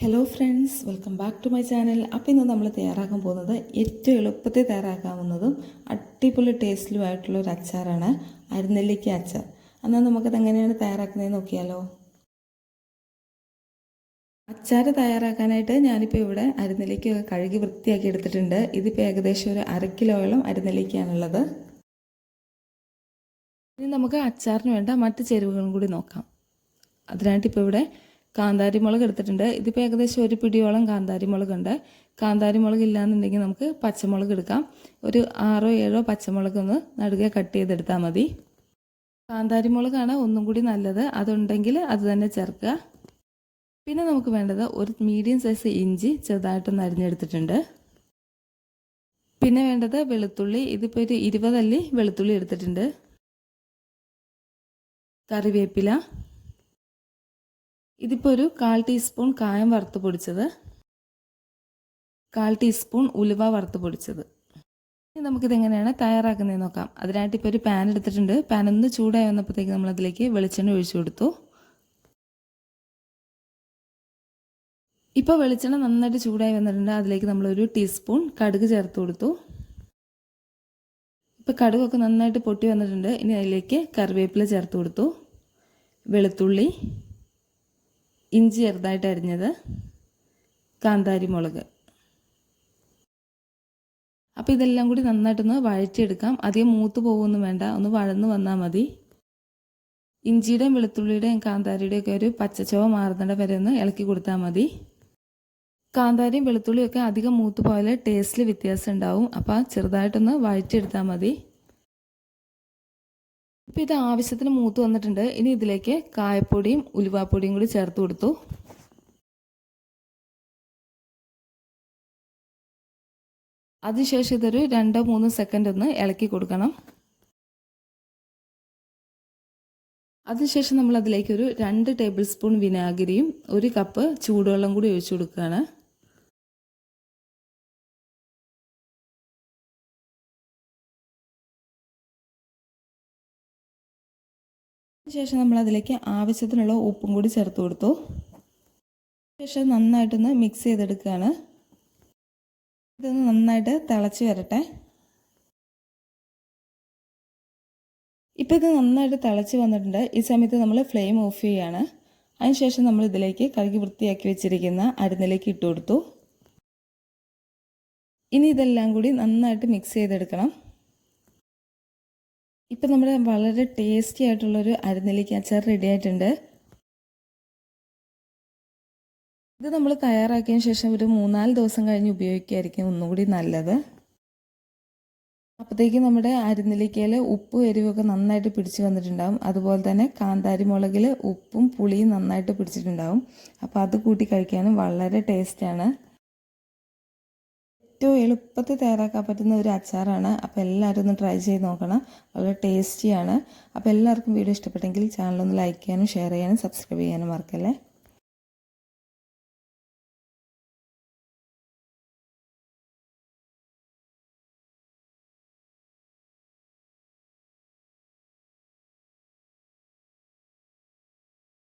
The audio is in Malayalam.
Hello friends welcome back to my channel അപ്പോൾ ഇന്ന് നമ്മൾ തയ്യാറാക്കാൻ പോകുന്നത് ഏറ്റവും എളുപ്പത്തിൽ തയ്യാറാക്കാവുന്നതും അടിപൊളി ടേസ്റ്റിലുമായിട്ടുള്ള ഒരു അച്ചാറാണ് അരുനെല്ലിക്ക അച്ചാർ. എന്നാൽ നമുക്കത് എങ്ങനെയാണ് തയ്യാറാക്കുന്നത് നോക്കിയാലോ? അച്ചാർ തയ്യാറാക്കാനായിട്ട് ഞാനിപ്പോൾ ഇവിടെ അരുനെല്ലിക്ക കഴുകി വൃത്തിയാക്കി എടുത്തിട്ടുണ്ട്. ഇതിപ്പോൾ ഏകദേശം ഒരു അര കിലോയോളം അരുനെല്ലിക്കയാണുള്ളത്. ഇനി നമുക്ക് അച്ചാറിന് വേണ്ട മറ്റ് ചേരുവകളും കൂടി നോക്കാം. അതിനായിട്ട് ഇപ്പോൾ ഇവിടെ കാന്താരി മുളക് എടുത്തിട്ടുണ്ട്. ഇതിപ്പോൾ ഏകദേശം ഒരു പിടിയോളം കാന്താരി മുളക് ഉണ്ട്. കാന്താരി മുളക് ഇല്ലാന്നുണ്ടെങ്കിൽ നമുക്ക് പച്ചമുളക് എടുക്കാം. ഒരു ആറോ ഏഴോ പച്ചമുളക് ഒന്ന് നടുകെ കട്ട് ചെയ്തെടുത്താൽ മതി. കാന്താരി മുളകാണ് ഒന്നും കൂടി നല്ലത്. അതുണ്ടെങ്കിൽ അത് തന്നെ ചേർക്കുക. പിന്നെ നമുക്ക് വേണ്ടത് ഒരു മീഡിയം സൈസ് ഇഞ്ചി ചെറുതായിട്ടൊന്ന് അരിഞ്ഞെടുത്തിട്ടുണ്ട്. പിന്നെ വേണ്ടത് വെളുത്തുള്ളി. ഇതിപ്പോൾ ഒരു ഇരുപതല്ലി വെളുത്തുള്ളി എടുത്തിട്ടുണ്ട്. കറിവേപ്പില. ഇതിപ്പോൾ ഒരു കാൽ ടീസ്പൂൺ കായം വറുത്ത് പൊടിച്ചത്. കാൽ ടീസ്പൂൺ ഉലുവ വറുത്ത് പൊടിച്ചത്. ഇനി നമുക്കിത് എങ്ങനെയാണ് തയ്യാറാക്കുന്നത് നോക്കാം. അതിനായിട്ട് ഇപ്പോൾ ഒരു പാൻ എടുത്തിട്ടുണ്ട്. പാൻ ഒന്ന് ചൂടായി വന്നപ്പോഴത്തേക്ക് നമ്മൾ അതിലേക്ക് വെളിച്ചെണ്ണ ഒഴിച്ചു കൊടുത്തു. ഇപ്പോൾ വെളിച്ചെണ്ണ നന്നായിട്ട് ചൂടായി വന്നിട്ടുണ്ട്. അതിലേക്ക് നമ്മളൊരു ടീസ്പൂൺ കടുക് ചേർത്ത് കൊടുത്തു. ഇപ്പോൾ കടുകൊക്കെ നന്നായിട്ട് പൊട്ടി വന്നിട്ടുണ്ട്. ഇനി അതിലേക്ക് കറിവേപ്പില ചേർത്ത് കൊടുത്തു. വെളുത്തുള്ളി ഇഞ്ചി ചെറുതായിട്ട് അരിഞ്ഞത് കാന്താരി മുളക്. അപ്പോൾ ഇതെല്ലാം കൂടി നന്നായിട്ടൊന്ന് വഴറ്റിയെടുക്കാം. അധികം മൂത്ത് പോകുമൊന്നും വേണ്ട. ഒന്ന് വഴന്ന് വന്നാൽ മതി. ഇഞ്ചിയുടെയും വെളുത്തുള്ളിയുടെയും കാന്താരിയുടെയും ഒക്കെ ഒരു പച്ചച്ചവ മാറുന്നിട വരെ ഒന്ന് ഇളക്കി കൊടുത്താൽ മതി. കാന്താരിയും വെളുത്തുള്ളിയും ഒക്കെ അധികം മൂത്ത് പോയാലേ ടേസ്റ്റിൽ വ്യത്യാസം ഉണ്ടാവും. അപ്പോൾ ചെറുതായിട്ടൊന്ന് വഴറ്റിയെടുത്താൽ മതി. ഇപ്പോൾ ഇത് ആവശ്യത്തിന് മൂത്ത് വന്നിട്ടുണ്ട്. ഇനി ഇതിലേക്ക് കായപ്പൊടിയും ഉലുവാപ്പൊടിയും കൂടി ചേർത്ത് കൊടുത്തു. അതിനുശേഷം ഇതൊരു രണ്ടോ മൂന്നോ സെക്കൻഡ് ഒന്ന് ഇളക്കി കൊടുക്കണം. അതിനുശേഷം നമ്മൾ അതിലേക്ക് ഒരു രണ്ട് ടേബിൾ സ്പൂൺ വിനാഗിരിയും ഒരു കപ്പ് ചൂടുവെള്ളം കൂടി ഒഴിച്ചു കൊടുക്കുകയാണ്. ശേഷം നമ്മൾ അതിലേക്ക് ആവശ്യത്തിനുള്ള ഉപ്പും കൂടി ചേർത്ത് കൊടുത്തു. ശേഷം നന്നായിട്ടൊന്ന് മിക്സ് ചെയ്തെടുക്കുകയാണ്. ഇതൊന്ന് നന്നായിട്ട് തിളച്ച് വരട്ടെ. ഇപ്പോൾ ഇത് നന്നായിട്ട് തിളച്ച് വന്നിട്ടുണ്ട്. ഈ സമയത്ത് നമ്മൾ ഫ്ലെയിം ഓഫ് ചെയ്യുകയാണ് അതിനുശേഷം നമ്മൾ ഇതിലേക്ക് കഴുകി വൃത്തിയാക്കി വെച്ചിരിക്കുന്ന അരുന്നിലേക്ക് ഇട്ട് കൊടുത്തു. ഇനി ഇതെല്ലാം കൂടി നന്നായിട്ട് മിക്സ് ചെയ്തെടുക്കണം. ഇപ്പം നമ്മുടെ വളരെ ടേസ്റ്റി ആയിട്ടുള്ളൊരു അരുനെല്ലിക്ക അച്ചാർ റെഡി ആയിട്ടുണ്ട്. ഇത് നമ്മൾ തയ്യാറാക്കിയതിന് ശേഷം ഒരു മൂന്നാൽ ദിവസം കഴിഞ്ഞ് ഉപയോഗിക്കുകയായിരിക്കും ഒന്നുകൂടി നല്ലത്. അപ്പോഴത്തേക്കും നമ്മുടെ അരുനെല്ലിക്കയിൽ ഉപ്പ് എരിവൊക്കെ നന്നായിട്ട് പിടിച്ച് വന്നിട്ടുണ്ടാവും. അതുപോലെ തന്നെ കാന്താരി മുളകിൽ ഉപ്പും പുളിയും നന്നായിട്ട് പിടിച്ചിട്ടുണ്ടാവും. അപ്പോൾ അത് കൂട്ടി കഴിക്കാനും വളരെ ടേസ്റ്റാണ് ഏറ്റവും എളുപ്പത്തിൽ തയ്യാറാക്കാൻ പറ്റുന്ന ഒരു അച്ചാറാണ്. അപ്പോൾ എല്ലാവരും ഒന്ന് ട്രൈ ചെയ്ത് നോക്കണം. വളരെ ടേസ്റ്റിയാണ്. അപ്പോൾ എല്ലാവർക്കും വീഡിയോ ഇഷ്ടപ്പെട്ടെങ്കിൽ ചാനലൊന്ന് ലൈക്ക് ചെയ്യാനും ഷെയർ ചെയ്യാനും സബ്സ്ക്രൈബ് ചെയ്യാനും മറക്കല്ലേ?